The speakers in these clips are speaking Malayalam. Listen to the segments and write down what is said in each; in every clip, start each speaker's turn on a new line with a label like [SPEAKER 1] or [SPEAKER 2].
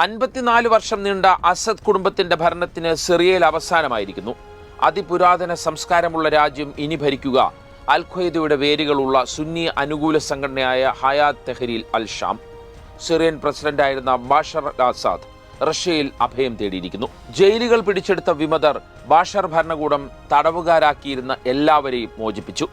[SPEAKER 1] അൻപത്തിനാല് വർഷം നീണ്ട അസദ് കുടുംബത്തിന്റെ ഭരണത്തിന് സിറിയയിൽ അവസാനമായിരിക്കുന്നു. അതിപുരാതന സംസ്കാരമുള്ള രാജ്യം ഇനി ഭരിക്കുക. അൽ ഖ്വയ്ദയുടെ വേരുകളുള്ള സുന്നി അനുകൂല സംഘടനയായ Hayat Tahrir al Sham Syrian പ്രസിഡന്റായിരുന്ന ബാഷർ ആസാദ് റഷ്യയിൽ അഭയം തേടിയിരിക്കുന്നു. ജയിലുകൾ പിടിച്ചെടുത്ത വിമതർ ബാഷർ ഭരണകൂടം തടവുകാരാക്കിയിരുന്ന എല്ലാവരെയും മോചിപ്പിച്ചു.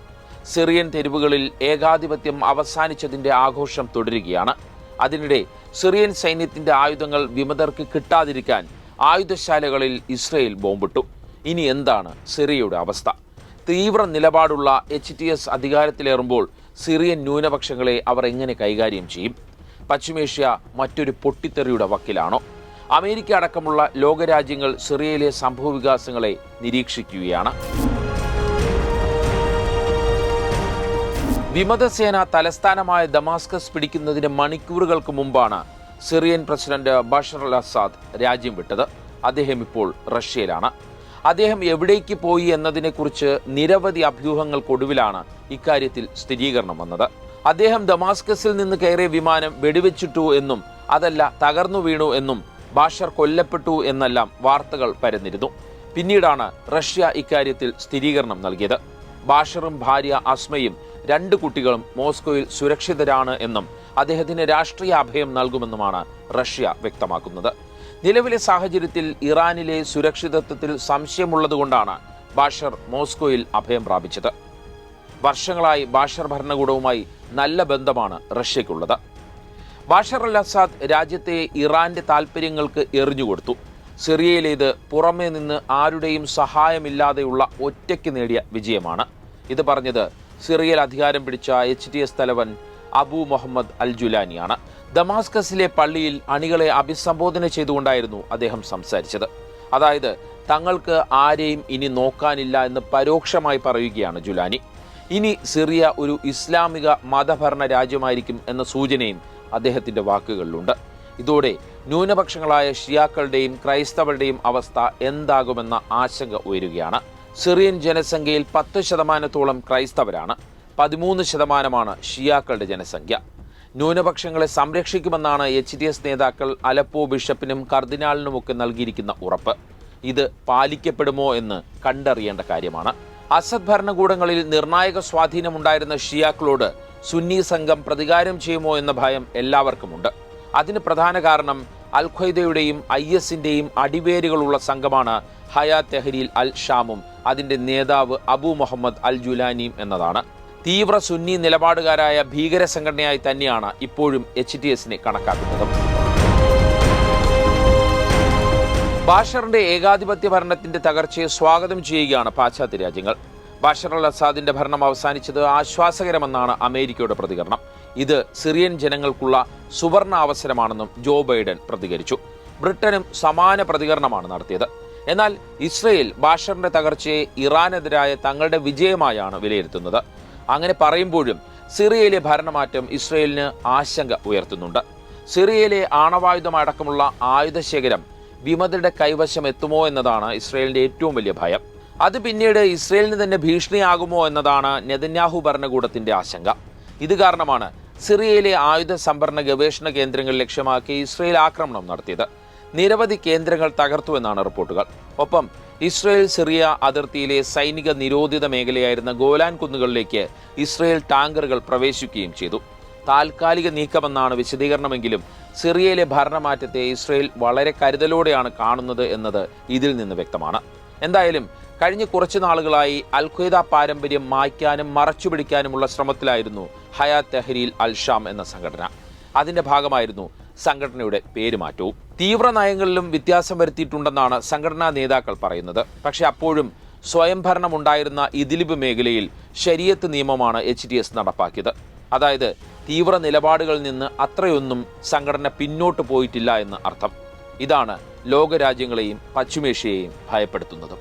[SPEAKER 1] സിറിയൻ തെരുവുകളിൽ ഏകാധിപത്യം അവസാനിച്ചതിന്റെ ആഘോഷം തുടരുകയാണ്. അതിനിടെ സിറിയൻ സൈന്യത്തിന്റെ ആയുധങ്ങൾ വിമതർക്ക് കിട്ടാതിരിക്കാൻ ആയുധശാലകളിൽ ഇസ്രയേൽ ബോംബിട്ടു. ഇനി എന്താണ് സിറിയയുടെ അവസ്ഥ? തീവ്ര നിലപാടുള്ള എച്ച് ടി എസ് അധികാരത്തിലേറുമ്പോൾ സിറിയൻ ന്യൂനപക്ഷങ്ങളെ അവർ എങ്ങനെ കൈകാര്യം ചെയ്യും? പശ്ചിമേഷ്യ മറ്റൊരു പൊട്ടിത്തെറിയുടെ വക്കിലാണോ? അമേരിക്ക അടക്കമുള്ള ലോകരാജ്യങ്ങൾ സിറിയയിലെ സംഭവവികാസങ്ങളെ നിരീക്ഷിക്കുകയാണ്. വിമതസേന തലസ്ഥാനമായ ദമാസ്കസ് പിടിക്കുന്നതിന് മണിക്കൂറുകൾക്ക് മുമ്പാണ് Syrian president Bashar al Assad രാജ്യം വിട്ടത്. അദ്ദേഹം ഇപ്പോൾ റഷ്യയിലാണ്. അദ്ദേഹം എവിടേക്ക് പോയി എന്നതിനെക്കുറിച്ച് നിരവധി അഭ്യൂഹങ്ങൾക്കൊടുവിലാണ് ഇക്കാര്യത്തിൽ സ്ഥിരീകരണം വന്നത്. അദ്ദേഹം ദമാസ്കസിൽ നിന്ന് കയറിയ വിമാനം വെടിവെച്ചിട്ടു എന്നും അതല്ല തകർന്നു വീണു എന്നും ബാഷർ കൊല്ലപ്പെട്ടു എന്നെല്ലാം വാർത്തകൾ പരന്നിരുന്നു. പിന്നീടാണ് റഷ്യ ഇക്കാര്യത്തിൽ സ്ഥിരീകരണം നൽകിയത്. ബാഷറും ഭാര്യ അസ്മയും രണ്ട് കുട്ടികളും മോസ്കോയിൽ സുരക്ഷിതരാണ് എന്നും അദ്ദേഹത്തിന് രാഷ്ട്രീയ അഭയം നൽകുമെന്നുമാണ് റഷ്യ വ്യക്തമാക്കുന്നത്. നിലവിലെ സാഹചര്യത്തിൽ ഇറാനിലെ സുരക്ഷിതത്വത്തിൽ സംശയമുള്ളതുകൊണ്ടാണ് ബാഷർ മോസ്കോയിൽ അഭയം പ്രാപിച്ചത്. വർഷങ്ങളായി ബാഷർ ഭരണകൂടവുമായി നല്ല ബന്ധമാണ് റഷ്യയ്ക്കുള്ളത് ബാഷർ അൽ അസാദ് രാജ്യത്തെ ഇറാന്റെ താൽപ്പര്യങ്ങൾക്ക് എറിഞ്ഞുകൊടുത്തു സിറിയയിലേത് പുറമേ നിന്ന് ആരുടെയും സഹായമില്ലാതെയുള്ള ഒറ്റയ്ക്ക് നേടിയ വിജയമാണ്. ഇത് പറഞ്ഞത് സിറിയയിൽ അധികാരം പിടിച്ച എച്ച് ടി എസ് തലവൻ അബു മുഹമ്മദ് അൽ ജുലാനിയാണ് ദമാസ്കസിലെ പള്ളിയിൽ അണികളെ അഭിസംബോധന ചെയ്തുകൊണ്ടായിരുന്നു അദ്ദേഹം സംസാരിച്ചത്. അതായത് തങ്ങൾക്ക് ആരെയും ഇനി നോക്കാനില്ല എന്ന് പരോക്ഷമായി പറയുകയാണ് ജുലാനി. ഇനി സിറിയ ഒരു ഇസ്ലാമിക മതഭരണ രാജ്യമായിരിക്കും എന്ന സൂചനയും അദ്ദേഹത്തിന്റെ വാക്കുകളിലുണ്ട്. ഇതോടെ ന്യൂനപക്ഷങ്ങളായ ഷിയാക്കളുടെയും ക്രൈസ്തവരുടെയും അവസ്ഥ എന്താകുമെന്ന ആശങ്ക ഉയരുകയാണ്. സിറിയൻ ജനസംഖ്യയിൽ പത്ത് ശതമാനത്തോളം ക്രൈസ്തവരാണ്. പതിമൂന്ന് ശതമാനമാണ് ഷിയാക്കളുടെ ജനസംഖ്യ. ന്യൂനപക്ഷങ്ങളെ സംരക്ഷിക്കുമെന്നാണ് എച്ച് ഡി എസ് നേതാക്കൾ അലപ്പോ ബിഷപ്പിനും കർദിനാളിനുമൊക്കെ നൽകിയിരിക്കുന്ന ഉറപ്പ്. ഇത് പാലിക്കപ്പെടുമോ എന്ന് കണ്ടറിയേണ്ട കാര്യമാണ്. അസദ് ഭരണകൂടങ്ങളിൽ നിർണായക സ്വാധീനമുണ്ടായിരുന്ന ഷിയാക്കളോട് സുന്നി സംഘം പ്രതികാരം ചെയ്യുമോ എന്ന ഭയം എല്ലാവർക്കുമുണ്ട്. അതിന് പ്രധാന കാരണം അൽ ഖ്വയ്ദയുടെയും ഐ എസിന്റെയും അടിവേരുകളുള്ള സംഘമാണ് ഹയാ തെഹരീൽ അൽ ഷാമും അതിന്റെ നേതാവ് അബു മുഹമ്മദ് അൽ ജുലാനിയും എന്നതാണ്. തീവ്ര സുന്നി നിലപാടുകാരായ ഭീകര സംഘടനയായി തന്നെയാണ് ഇപ്പോഴും എച്ച് ടി എസിനെ കണക്കാക്കുന്നത്. ബാഷറിന്റെ ഏകാധിപത്യ ഭരണത്തിന്റെ തകർച്ചയെ സ്വാഗതം ചെയ്യുകയാണ് പാശ്ചാത്യ രാജ്യങ്ങൾ. ബാഷർ അൽ അസാദിന്റെ ഭരണം അവസാനിച്ചത് ആശ്വാസകരമെന്നാണ് അമേരിക്കയുടെ പ്രതികരണം. ഇത് സിറിയൻ ജനങ്ങൾക്കുള്ള സുവർണ അവസരമാണെന്നും ജോ ബൈഡൻ പ്രതികരിച്ചു. ബ്രിട്ടനും സമാന പ്രതികരണമാണ് നടത്തിയത്. എന്നാൽ ഇസ്രയേൽ ബാഷറിന്റെ തകർച്ചയെ ഇറാനെതിരായ തങ്ങളുടെ വിജയമായാണ് വിലയിരുത്തുന്നത്. അങ്ങനെ പറയുമ്പോഴും സിറിയയിലെ ഭരണമാറ്റം ഇസ്രയേലിന് ആശങ്ക ഉയർത്തുന്നുണ്ട്. സിറിയയിലെ ആണവായുധം അടക്കമുള്ള ആയുധശേഖരം വിമതരുടെ കൈവശം എത്തുമോ എന്നതാണ് ഇസ്രയേലിന്റെ ഏറ്റവും വലിയ ഭയം. അത് പിന്നീട് ഇസ്രയേലിന് തന്നെ ഭീഷണിയാകുമോ എന്നതാണ് നെതന്യാഹു ഭരണകൂടത്തിന്റെ ആശങ്ക. ഇത് കാരണമാണ് സിറിയയിലെ ആയുധ സംഭരണ ഗവേഷണ കേന്ദ്രങ്ങൾ ലക്ഷ്യമാക്കി ഇസ്രയേൽ ആക്രമണം നടത്തിയത്. നിരവധി കേന്ദ്രങ്ങൾ തകർത്തുവെന്നാണ് റിപ്പോർട്ടുകൾ. ഒപ്പം ഇസ്രയേൽ സിറിയ അതിർത്തിയിലെ സൈനിക നിരോധിത മേഖലയായിരുന്ന ഗോലാൻ കുന്നുകളിലേക്ക് ഇസ്രയേൽ ടാങ്കറുകൾ പ്രവേശിക്കുകയും ചെയ്തു. താൽക്കാലിക നീക്കമെന്നാണ് വിശദീകരണമെങ്കിലും സിറിയയിലെ ഭരണമാറ്റത്തെ ഇസ്രയേൽ വളരെ കരുതലോടെയാണ് കാണുന്നത് എന്നത് ഇതിൽ നിന്ന് വ്യക്തമാണ്. എന്തായാലും കഴിഞ്ഞ കുറച്ച് നാളുകളായി അൽ ഖ്വയ്ദ പാരമ്പര്യം മായ്ക്കാനും മറച്ചുപിടിക്കാനുമുള്ള ശ്രമത്തിലായിരുന്നു ഹയാ തെഹരീൽ അൽഷാം എന്ന സംഘടന. അതിന്റെ ഭാഗമായിരുന്നു സംഘടനയുടെ പേരുമാറ്റവും തീവ്ര നയങ്ങളിലും വ്യത്യാസം വരുത്തിയിട്ടുണ്ടെന്നാണ് സംഘടനാ നേതാക്കൾ പറയുന്നത്. പക്ഷെ അപ്പോഴും സ്വയംഭരണം ഉണ്ടായിരുന്ന ഇദിലിബ് മേഖലയിൽ ശരിയത്ത് നിയമമാണ് എച്ച് ഡി എസ് നടപ്പാക്കിയത്. അതായത് തീവ്ര നിലപാടുകളിൽ നിന്ന് അത്രയൊന്നും സംഘടന പിന്നോട്ട് പോയിട്ടില്ല എന്ന് അർത്ഥം. ഇതാണ് ലോകരാജ്യങ്ങളെയും പശ്ചിമേഷ്യയെയും ഭയപ്പെടുത്തുന്നതും.